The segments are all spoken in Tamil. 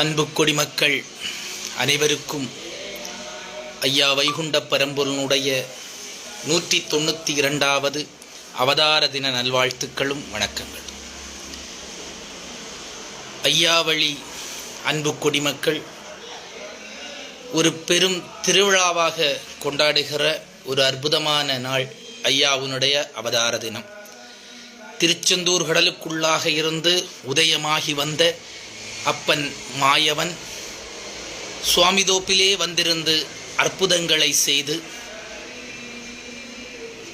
அன்பு கொடிமக்கள் அனைவருக்கும் ஐயா வைகுண்ட பரம்பொருளுடைய நூற்றி தொண்ணூற்றி இரண்டாவது அவதார தின நல்வாழ்த்துக்களும் வணக்கங்கள். ஐயாவழி அன்பு கொடிமக்கள் ஒரு பெரும் திருவிழாவாக கொண்டாடுகிற ஒரு அற்புதமான நாள் ஐயாவுனுடைய அவதார தினம். திருச்செந்தூர் கடலுக்குள்ளாக இருந்து உதயமாகி வந்த அப்பன் மாயவன் சுவாமிதோப்பிலே வந்திருந்து அற்புதங்களை செய்து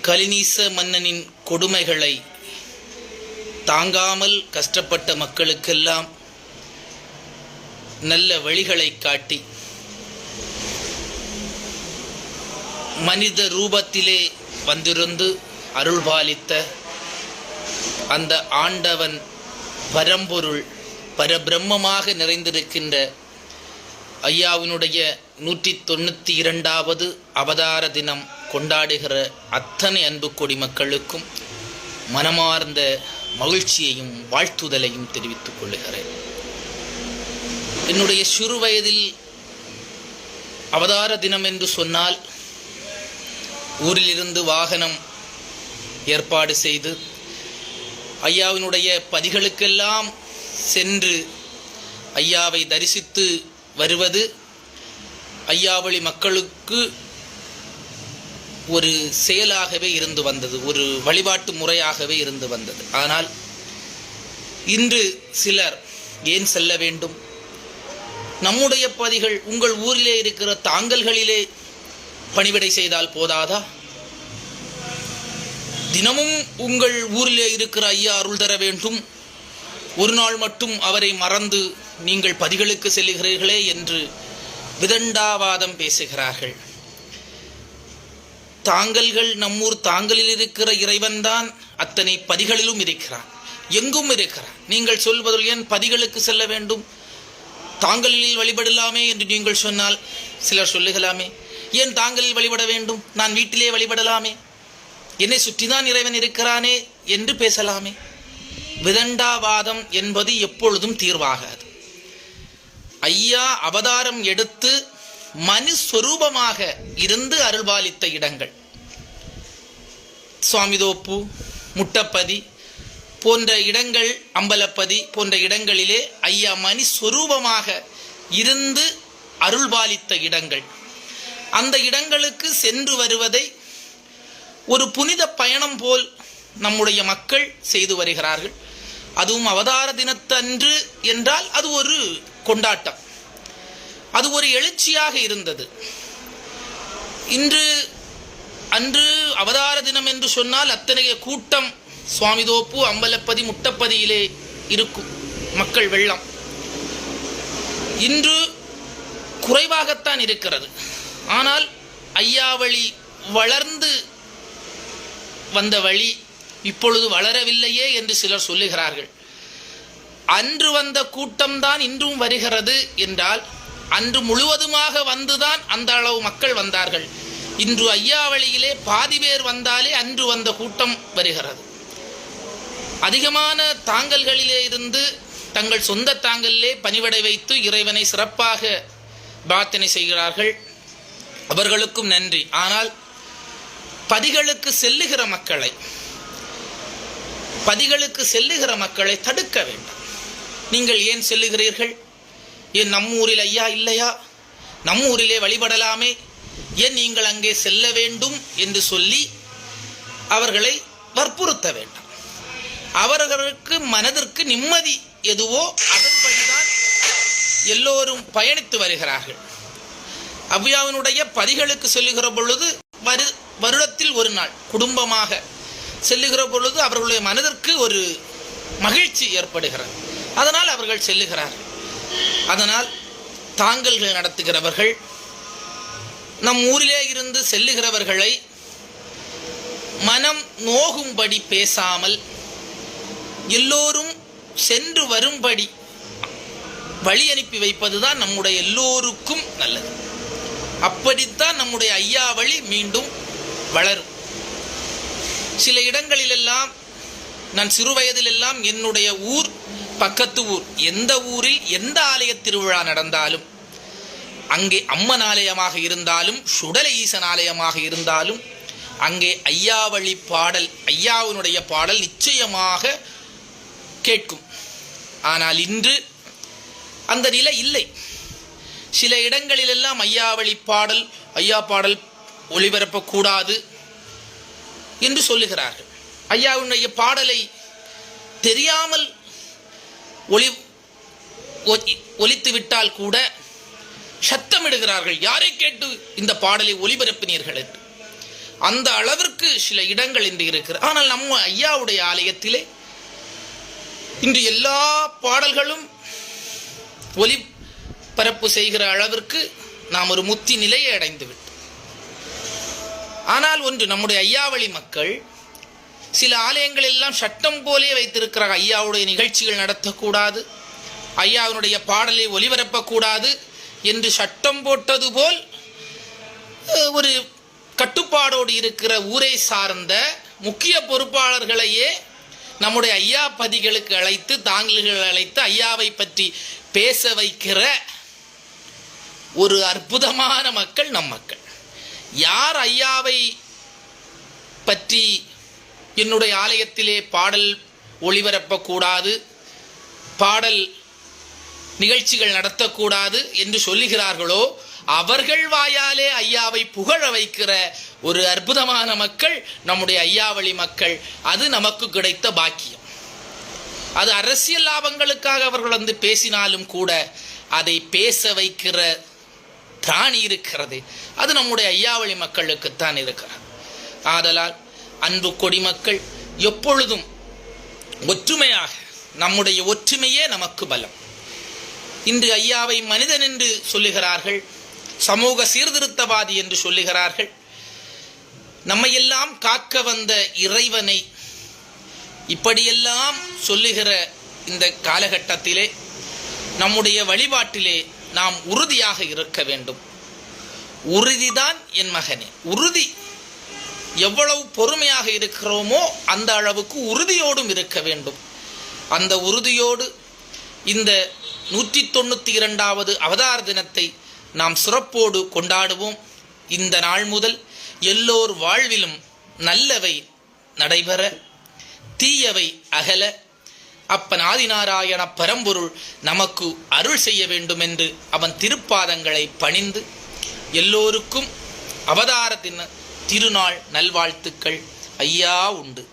கலினீச மன்னனின் கொடுமைகளை தாங்காமல் கஷ்டப்பட்ட மக்களுக்கெல்லாம் நல்ல வழிகளை காட்டி மனித ரூபத்திலே வந்திருந்து அருள்பாலித்த அந்த ஆண்டவன் பரம்பொருள் பரபிரம்மமாக நிறைந்திருக்கின்ற ஐயாவினுடைய நூற்றி தொண்ணூற்றி இரண்டாவது அவதார தினம் கொண்டாடுகிற அத்தனை அன்பு கொடி மக்களுக்கும் மனமார்ந்த மகிழ்ச்சியையும் வாழ்த்துதலையும் தெரிவித்துக் கொள்ளுகிறேன். என்னுடைய சிறு வயதில் அவதார தினம் என்று சொன்னால் ஊரிலிருந்து வாகனம் ஏற்பாடு செய்து ஐயாவினுடைய பதிகளுக்கெல்லாம் சென்று ஐயாவை தரிசித்து வருவது ஐயாவளி மக்களுக்கு ஒரு செயலாகவே இருந்து வந்தது ஒரு வழிபாட்டு முறையாகவே இருந்து வந்தது. ஆனால் இன்று சிலர் ஏன் செல்ல வேண்டும்? நம்முடைய பதிகள் உங்கள் ஊரிலே இருக்கிற தாங்கல்களிலே பணிவிடை செய்தால் போதாதா? தினமும் உங்கள் ஊரிலே இருக்கிற ஐயா அருள் தர வேண்டும். ஒரு நாள் மட்டும் அவரை மறந்து நீங்கள் பதிகளுக்கு செல்லுகிறீர்களே என்று விதண்டாவாதம் பேசுகிறார்கள். தாங்கல்கள் நம்மூர் தாங்கலில் இருக்கிற இறைவன்தான் அத்தனை பதிகளிலும் இருக்கிறான். எங்கும் இருக்கிறான். நீங்கள் சொல்வதில் ஏன் பதிகளுக்கு செல்ல வேண்டும்? தாங்களில் வழிபடலாமே என்று நீங்கள் சொன்னால் சிலர் சொல்லுகலாமே ஏன் தாங்களில் வழிபட வேண்டும்? நான் வீட்டிலே வழிபடலாமே. என்னை சுற்றிதான் இறைவன் இருக்கிறானே என்று பேசலாமே. விதண்டாவாதம் என்பது எப்பொழுதும் தீர்வாகாது. ஐயா அவதாரம் எடுத்து மனுஸ்வரூபமாக இருந்து அருள்பாலித்த இடங்கள். சுவாமிதோப்பு முட்டப்பதி போன்ற இடங்கள் அம்பலப்பதி போன்ற இடங்களிலே ஐயா மணிஸ்வரூபமாக இருந்து அருள்பாலித்த இடங்கள். அந்த இடங்களுக்கு சென்று வருவதை ஒரு புனித பயணம் போல் நம்முடைய மக்கள் செய்து வருகிறார்கள். அதுவும் அவதார தினத்தன்று என்றால் அது ஒரு கொண்டாட்டம். அது ஒரு எழுச்சியாக இருந்தது. இன்று அன்று அவதார தினம் என்று சொன்னால் அத்தனைய கூட்டம் சுவாமிதோப்பு அம்பலப்பதி முட்டப்பதியிலே இருக்கும் மக்கள் வெள்ளம். இன்று குறைவாகத்தான் இருக்கிறது. ஆனால் ஐயாவளி வளர்ந்து வந்த வழி இப்பொழுது வளரவில்லையே என்று சிலர் சொல்லுகிறார்கள். அன்று வந்த கூட்டம்தான் இன்றும் வருகிறது என்றால் அன்று முழுவதுமாக வந்துதான் அந்த அளவு மக்கள் வந்தார்கள். இன்று ஐயாவளியிலே பாதி பேர் வந்தாலே அன்று வந்த கூட்டம் வருகிறது. அதிகமான தாங்கல்களிலே இருந்து தங்கள் சொந்த தாங்கலிலே பணிவடை வைத்து இறைவனை சிறப்பாக பிரார்த்தனை செய்கிறார்கள். அவர்களுக்கும் நன்றி. ஆனால் பதிகளுக்கு செல்லுகிற மக்களை பதிகளுக்கு செல்லுகிற மக்களை தடுக்க வேண்டும். நீங்கள் ஏன் செல்லுகிறீர்கள்? ஏன் நம்மூரில் ஐயா இல்லையா? நம்மூரிலே வழிபடலாமே. ஏன் நீங்கள் அங்கே செல்ல வேண்டும் என்று சொல்லி அவர்களை வற்புறுத்த வேண்டும். அவர்களுக்கு மனதிற்கு நிம்மதி எதுவோ அதன்படிதான் எல்லோரும் பயணித்து வருகிறார்கள். அவ்வியாவினுடைய பதிகளுக்கு செல்லுகிற பொழுது வரு வருடத்தில் ஒரு நாள் குடும்பமாக செல்லுகிற பொழுது அவர்களுடைய மனதிற்கு ஒரு மகிழ்ச்சி ஏற்படுகிறது. அதனால் அவர்கள் செல்லுகிறார்கள் அதனால் தாங்கல்கள் நடத்துகிறவர்கள் நம் ஊரிலே இருந்து செல்லுகிறவர்களை மனம் நோகும்படி பேசாமல் எல்லோரும் சென்று வரும்படி வழி அனுப்பி வைப்பதுதான் நம்முடைய எல்லோருக்கும் நல்லது. அப்படித்தான் நம்முடைய ஐயா வழி மீண்டும் வளரும். சில இடங்களிலெல்லாம் நான் சிறு வயதிலெல்லாம் என்னுடைய ஊர் பக்கத்து ஊர். எந்த ஊரில் எந்த ஆலய திருவிழா நடந்தாலும் அங்கே அம்மன் ஆலயமாக இருந்தாலும் சுடல ஈசன் ஆலயமாக இருந்தாலும் அங்கே ஐயாவழி பாடல் ஐயாவினுடைய பாடல் நிச்சயமாக கேட்கும். ஆனால் இன்று அந்த நிலை இல்லை. சில இடங்களிலெல்லாம் ஐயாவழி பாடல் ஐயா பாடல் ஒளிபரப்பக்கூடாது. என்று சொல்லுகிறார்கள். ஐயாவுடைய பாடலை தெரியாமல் ஒளி ஒ- ஒலித்து விட்டால் கூட சத்தமிடுகிறார்கள். யாரை கேட்டு இந்த பாடலை ஒளிபரப்பினீர்கள் என்று? அந்த அளவிற்கு சில இடங்கள் இன்று இருக்கிறது. ஆனால் நம்ம ஐயாவுடைய ஆலயத்திலே இன்று எல்லா பாடல்களும் ஒலிபரப்பு செய்கிற அளவிற்கு நாம் ஒரு முத்தி நிலையை அடைந்துவிட்டோம். ஆனால் ஒன்று நம்முடைய ஐயாவளி மக்கள் சில ஆலயங்கள் எல்லாம் சட்டம் போலே வைத்திருக்கிறார். ஐயாவுடைய நிகழ்ச்சிகள் நடத்தக்கூடாது ஐயாவினுடைய பாடலை ஒலிபரப்பக்கூடாது என்று சட்டம் போட்டது போல் ஒரு கட்டுப்பாடோடு இருக்கிற ஊரை சார்ந்த முக்கிய பொறுப்பாளர்களையே நம்முடைய ஐயா பதிகளுக்கு அழைத்து தாங்கல்கள் அழைத்து ஐயாவை பற்றி பேச வைக்கிற ஒரு அற்புதமான மக்கள் நம் மக்கள். யார் ஐயாவை பற்றி என்னுடைய ஆலயத்திலே பாடல் ஒளிபரப்பக்கூடாது பாடல் நிகழ்ச்சிகள் நடத்தக்கூடாது என்று சொல்லுகிறார்களோ அவர்கள் வாயாலே ஐயாவை புகழ வைக்கிற ஒரு அற்புதமான மக்கள் நம்முடைய ஐயாவளி மக்கள். அது நமக்கு கிடைத்த பாக்கியம். அது அரசியல் லாபங்களுக்காக அவர்கள் வந்து பேசினாலும் கூட அதை பேச வைக்கிற திராணி இருக்கிறது. அது நம்முடைய ஐயாவளி மக்களுக்குத்தான் இருக்கிறது. ஆதலால் அன்பு கொடிமக்கள் எப்பொழுதும் ஒற்றுமையாக நம்முடைய ஒற்றுமையே நமக்கு பலம். இன்று ஐயாவை மனிதன் என்று சொல்லுகிறார்கள் சமூக சீர்திருத்தவாதி என்று சொல்லுகிறார்கள். நம்மையெல்லாம் காக்க வந்த இறைவனை இப்படியெல்லாம் சொல்லுகிற இந்த காலகட்டத்திலே நம்முடைய வழிபாட்டிலே நாம் உறுதியாக இருக்க வேண்டும். உறுதிதான் என் மகனே. உறுதி. எவ்வளவு பொறுமையாக இருக்கிறோமோ அந்த அளவுக்கு உறுதியோடும் இருக்க வேண்டும். அந்த உறுதியோடு இந்த நூற்றி தொண்ணூற்றி இரண்டாவது அவதார தினத்தை நாம் சிறப்போடு கொண்டாடுவோம். இந்த நாள் முதல் எல்லோர் வாழ்விலும் நல்லவை நடைபெற தீயவை அகல அப்பன் ஆதிநாராயண பரம்பொருள் நமக்கு அருள் செய்ய வேண்டும் என்று அவன் திருப்பாதங்களை பணிந்து எல்லோருக்கும் அவதார தின திருநாள் நல்வாழ்த்துக்கள். ஐயா உண்டு.